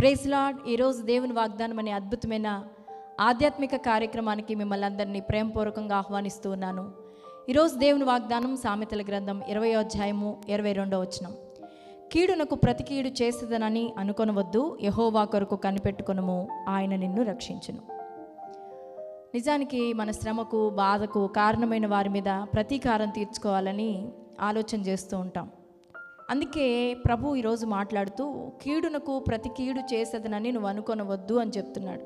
Praise lord ఈరోజు దేవుని వాగ్దానం అనే అద్భుతమైన ఆధ్యాత్మిక కార్యక్రమానికి మిమ్మల్ని అందరినీ ప్రేమపూర్వకంగా ఆహ్వానిస్తూ ఉన్నాను. ఈరోజు దేవుని వాగ్దానం సామెతల గ్రంథం ఇరవై అధ్యాయము ఇరవై రెండో వచనం. కీడునకు ప్రతి కీడు చేసేదనని అనుకొనవద్దు యహోవా కొరకు కనిపెట్టుకునము ఆయన నిన్ను రక్షించును. నిజానికి మన శ్రమకు బాధకు కారణమైన వారి మీద ప్రతీకారం తీర్చుకోవాలని ఆలోచన చేస్తూ ఉంటాం. అందుకే ప్రభు ఈరోజు మాట్లాడుతూ కీడునకు ప్రతి కీడు చేసేదనని నువ్వు అనుకొనవద్దు అని చెప్తున్నాడు.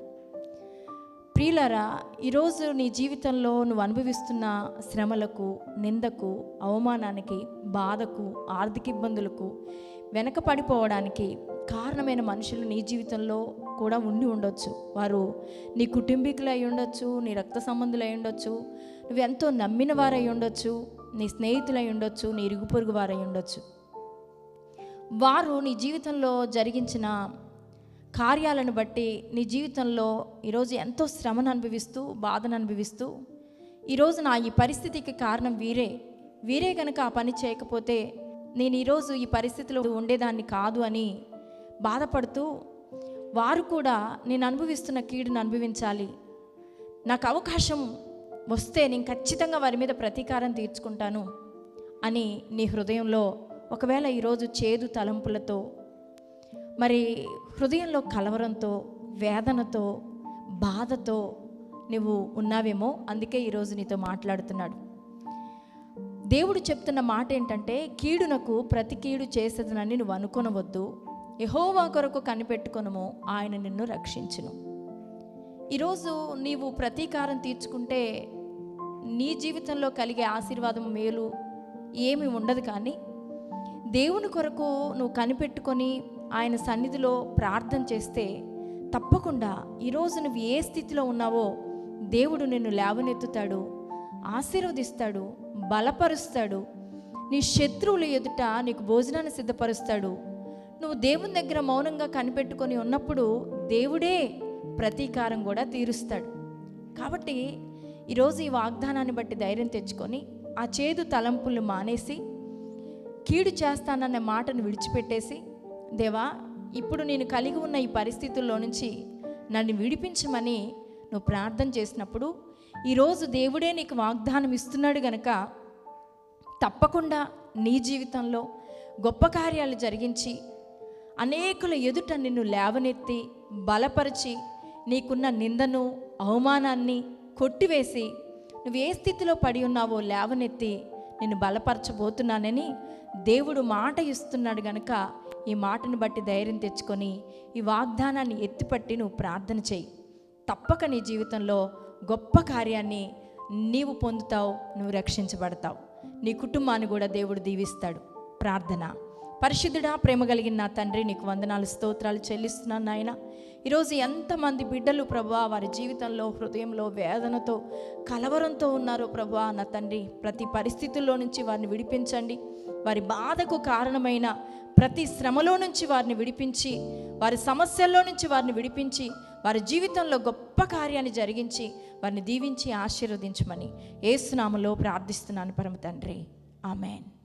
ప్రియులరా ఈరోజు నీ జీవితంలో నువ్వు అనుభవిస్తున్న శ్రమలకు నిందకు అవమానానికి బాధకు ఆర్థిక ఇబ్బందులకు వెనక పడిపోవడానికి కారణమైన మనుషులు నీ జీవితంలో కూడా ఉండి ఉండొచ్చు. వారు నీ కుటుంబీకులు అయి ఉండొచ్చు నీ రక్త సంబంధులు అయి ఉండొచ్చు నువ్వెంతో నమ్మిన వారై ఉండొచ్చు నీ స్నేహితులై ఉండొచ్చు నీ ఇరుగు పొరుగు వారై ఉండొచ్చు. వారు నీ జీవితంలో జరిగించిన కార్యాలను బట్టి నీ జీవితంలో ఈరోజు ఎంతో శ్రమను అనుభవిస్తూ బాధను అనుభవిస్తూ ఈరోజు నా ఈ పరిస్థితికి కారణం వీరే. వీరే కనుక ఆ పని చేయకపోతే నేను ఈరోజు ఈ పరిస్థితిలో ఉండేదాన్ని కాదు అని బాధపడుతూ వారు కూడా నేను అనుభవిస్తున్న కీడును అనుభవించాలి. నాకు అవకాశం వస్తే నేను ఖచ్చితంగా వారి మీద ప్రతీకారం తీర్చుకుంటాను అని నీ హృదయంలో ఒకవేళ ఈరోజు చేదు తలంపులతో మరి హృదయంలో కలవరంతో వేదనతో బాధతో నువ్వు ఉన్నావేమో అందుకే ఈరోజు నీతో మాట్లాడుతున్నాడు. దేవుడు చెప్తున్న మాట ఏంటంటే కీడునకు ప్రతి కీడు చేసేదనని నువ్వు అనుకొనవద్దు. యహోవా కొరకు కనిపెట్టుకొనుము ఆయన నిన్ను రక్షించును. ఈరోజు నీవు ప్రతీకారం తీర్చుకుంటే నీ జీవితంలో కలిగే ఆశీర్వాదం మేలు ఏమి ఉండదు కానీ దేవుని కొరకు నువ్వు కనిపెట్టుకొని ఆయన సన్నిధిలో ప్రార్థన చేస్తే తప్పకుండా ఈరోజు నువ్వు ఏ స్థితిలో ఉన్నావో దేవుడు నిన్ను లేవనెత్తుతాడు ఆశీర్వదిస్తాడు బలపరుస్తాడు. నీ శత్రువుల ఎదుట నీకు భోజనాన్ని సిద్ధపరుస్తాడు. నువ్వు దేవుని దగ్గర మౌనంగా కనిపెట్టుకొని ఉన్నప్పుడు దేవుడే ప్రతీకారం కూడా తీరుస్తాడు. కాబట్టి ఈరోజు ఈ వాగ్దానాన్ని బట్టి ధైర్యం తెచ్చుకొని ఆ చేదు తలంపులు మానేసి కీడు చేస్తానన్న మాటను విడిచిపెట్టేసి దేవా ఇప్పుడు నేను కలిగి ఉన్న ఈ పరిస్థితుల్లో నుంచి నన్ను విడిపించమని నువ్వు ప్రార్థన చేసినప్పుడు ఈరోజు దేవుడే నీకు వాగ్దానం ఇస్తున్నాడు గనక తప్పకుండా నీ జీవితంలో గొప్ప కార్యాలు జరిగించి అనేకుల ఎదుట నిన్ను లేవనెత్తి బలపరిచి నీకున్న నిందను అవమానాన్ని కొట్టివేసి నువ్వు ఏ స్థితిలో పడి ఉన్నావో లేవనెత్తి నేను బలపరచబోతున్నానని దేవుడు మాట ఇస్తున్నాడు గనక ఈ మాటను బట్టి ధైర్యం తెచ్చుకొని ఈ వాగ్దానాన్ని ఎత్తిపట్టి నువ్వు ప్రార్థన చేయి. తప్పక నీ జీవితంలో గొప్ప కార్యాన్ని నీవు పొందుతావు నువ్వు రక్షించబడతావు. నీ కుటుంబాన్ని కూడా దేవుడు దీవిస్తాడు. ప్రార్థన. పరిశుద్ధుడా ప్రేమ కలిగిన నా తండ్రి నీకు వందనాలు స్తోత్రాలు చెల్లిస్తున్నాను నాయన. ఈరోజు ఎంతమంది బిడ్డలు ప్రభా వారి జీవితంలో హృదయంలో వేదనతో కలవరంతో ఉన్నారో ప్రభా నా తండ్రి. ప్రతి పరిస్థితుల్లో నుంచి వారిని విడిపించండి. వారి బాధకు కారణమైన ప్రతి శ్రమలో నుంచి వారిని విడిపించి వారి సమస్యల్లో నుంచి వారిని విడిపించి వారి జీవితంలో గొప్ప కార్యాన్ని జరిగించి వారిని దీవించి ఆశీర్వదించమని ఏసునామలో ప్రార్థిస్తున్నాను పరమ తండ్రి. ఆమెన్.